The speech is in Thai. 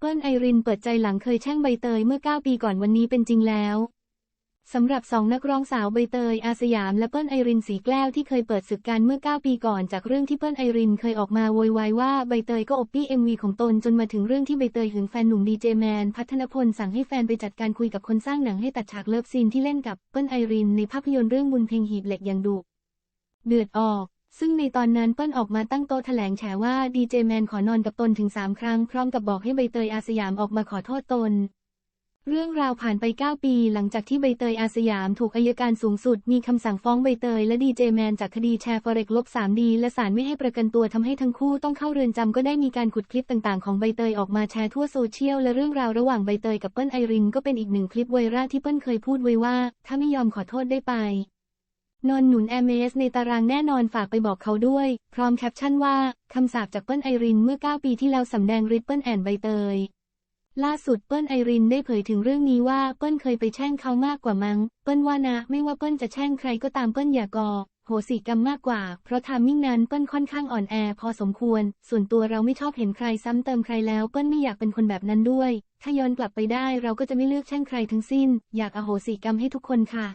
เปิ้ลไอรินเปิดใจหลังเคยแช่งใบเตยเมื่อ 9 ปีก่อนวันนี้เป็นจริงแล้วสำหรับสองนักร้องสาวใบเตยอาสยามและเปิ้ลไอรินสีแก้วที่เคยเปิดศึกกันเมื่อ 9 ปีก่อนจากเรื่องที่เปิ้ลไอรินเคยออกมาโวยวายว่าใบเตยก็อบปี้เอ็มวีของตนจนมาถึงเรื่องที่ใบเตยหึงแฟนหนุ่มดีเจแมนพัฒนพลสั่งให้แฟนไปจัดการคุยกับคนสร้างหนังให้ตัดฉากเลิฟซีนที่เล่นกับเปิ้ลไอรินในภาพยนตร์เรื่องบุญเพลงหีบเหล็กอย่างดุเดือดออก ซึ่งในตอนนั้นเปิ้ลออกมาตั้งโต๊ะแถลงแฉว่าดีเจแมนขอนอนกับตนถึง3ครั้ง พร้อมกับบอกให้ใบเตยอาสยามออกมาขอโทษตน เรื่องราวผ่านไป 9 ปีหลังจากที่ใบเตยอาสยามถูกอายการสูงสุด มีคำสั่งฟ้องใบเตยและดีเจแมนจากคดีแชร์ฟอเร็กลบ 3D และศาลไม่ให้ประกันตัวทำให้ทั้งคู่ต้องเข้าเรือนจำก็ได้มีการขุดคลิปต่างๆของใบเตยออกมาแชร์ทั่วโซเชียลและเรื่องราวระหว่างใบเตยกับเปิ้ลไอรินก็เป็นอีกหนึ่งคลิปไวรัลที่เปิ้ลเคยพูดไว้ว่า ถ้าไม่ยอมขอโทษได้ไป นอนหนุนแอมเมสในตารางแน่นอนฝากไปบอกเขาด้วย พร้อมแคปชั่นว่า คำสาปจากเปิ้ลไอรินเมื่อ 9 ปีที่แล้วสำแดงฤทธิ์เปิ้ลแอนใบเตย ล่าสุดเปิ้ลไอรินได้เผยถึงเรื่องนี้ว่าเปิ้ลเคยไปแช่งเขามากกว่ามั้ง เปิ้ลว่านะ ไม่ว่าเปิ้ลจะแช่งใครก็ตามเปิ้ลอย่ากอโหสิกรรมมากกว่า เพราะทามมิ่งนั้นเปิ้ลค่อนข้างอ่อนแอพอสมควร ส่วนตัวเราไม่ชอบเห็นใครซ้ำเติมใครแล้วเปิ้ลไม่อยากเป็นคนแบบนั้นด้วย ถ้าย้อนกลับไปได้เราก็จะไม่เลือกแช่งใครทั้งสิ้น อยากอโหสิกรรมให้ทุกคนค่ะ